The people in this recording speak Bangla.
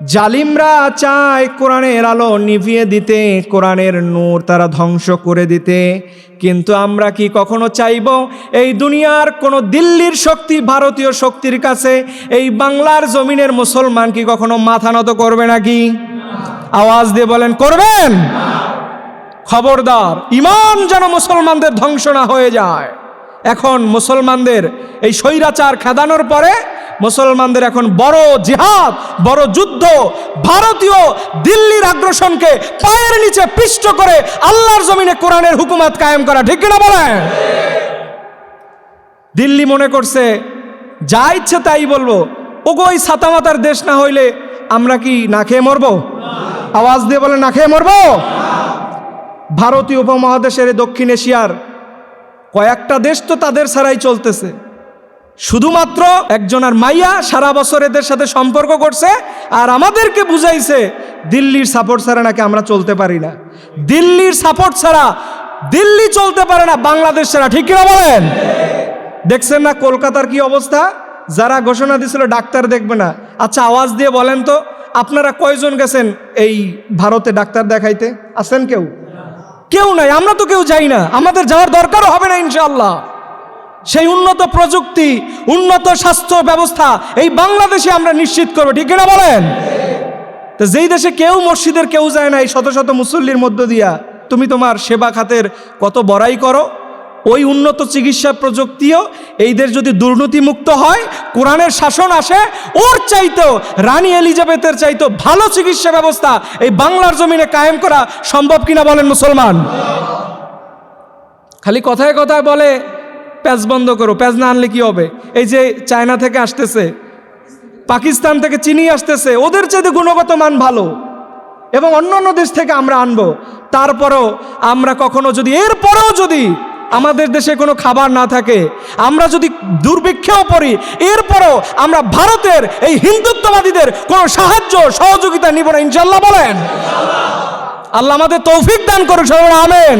জালিমরা চায় কোরআনের আলো নিভিয়ে দিতে, কোরআনের নূর তারা ধ্বংস করে দিতে। কিন্তু আমরা কি কখনো চাইব? এই দুনিয়ার কোনো দিল্লির শক্তি, ভারতীয় শক্তির কাছে, এই বাংলার জমিনের মুসলমান কি কখনো মাথা নত করবে নাকি? আওয়াজ দিয়ে বলেন, করবেন। খবরদার ইমান যেন মুসলমানদের ধ্বংস না হয়ে যায়। এখন মুসলমানদের এই স্বৈরাচার খেদানোর পরে মুসলমানদের এখন বড় জিহাদ, বড় যুদ্ধ। ভারতীয় দিল্লির আগ্রাসনকে পায়ের নিচে পিষ্ট করে আল্লাহর জমিনে কোরআনের হুকুমাত কায়েম করা, ঠিক কিনা বলেন? দিল্লি মনে করছে, যা ইচ্ছে তাই বলব। ওগো ওই সাতামাতার দেশ না হইলে আমরা কি না খেয়ে মরবো? আওয়াজ দিয়ে বলে না খেয়ে মরবো? ভারতীয় উপমহাদেশের দক্ষিণ এশিয়ার কয়েকটা দেশ তো তাদের ছাড়াই চলতেছে। শুধুমাত্র একজনের মাইয়া সারা বছর এদের সাথে সম্পর্ক করছে আর আমাদেরকে বুঝাইছে, দিল্লির সাপোর্ট ছাড়া নাকি আমরা চলতে পারি না। দিল্লির সাপোর্ট ছাড়া দিল্লি চলতে পারে না, বাংলাদেশ ছাড়া। ঠিক কিনা বলেন? দেখছেন না কলকাতার কি অবস্থা? যারা ঘোষণা দিছিল ডাক্তার দেখবে না। আচ্ছা আওয়াজ দিয়ে বলেন তো, আপনারা কয়জন গেছেন এই ভারতে ডাক্তার দেখাইতে? আছেন কেউ? কেউ নাই, আমরা তো কেউ যাই না। আমাদের যাওয়ার দরকারও হবে না ইনশাল্লাহ সেই উন্নত প্রযুক্তি, উন্নত স্বাস্থ্য ব্যবস্থা এই বাংলাদেশে আমরা নিশ্চিত করব, ঠিক কিনা বলেন? তো যেই দেশে কেউ মসজিদের কেউ যায় না, এই শত শত মুসল্লির মধ্য দিয়া, তুমি তোমার সেবা খাতের কত বড়াই করো? ওই উন্নত চিকিৎসা প্রযুক্তিও এই দেশ যদি দুর্নীতিমুক্ত হয়, কোরআনের শাসন আসে, ওর চাইতেও, রানী এলিজাবেথের চাইতেও ভালো চিকিৎসা ব্যবস্থা এই বাংলার জমিনে কায়েম করা সম্ভব কিনা বলেন মুসলমান? খালি কথায় কথায় বলে প্যাচ বন্ধ করো প্যাজ না আনলে কি হবে? এই যে চায়না থেকে আসতেছে, পাকিস্তান থেকে চিনি আসতেছে, ওদের চাইতে গুণগত মান ভালো। এবং অন্য অন্য দেশ থেকে আমরা আনব। তারপরেও আমরা কখনো যদি, এরপরেও যদি আমাদের দেশে কোনো খাবার না থাকে, আমরা যদি দুর্ভিক্ষেও পড়ি, এরপরও আমরা ভারতের এই হিন্দুত্ববাদীদের কোনো সাহায্য, সহযোগিতা নিব না, ইনশাল্লাহ বলেন। আল্লাহ আমাদের তৌফিক দান করুক সবাই আমেন।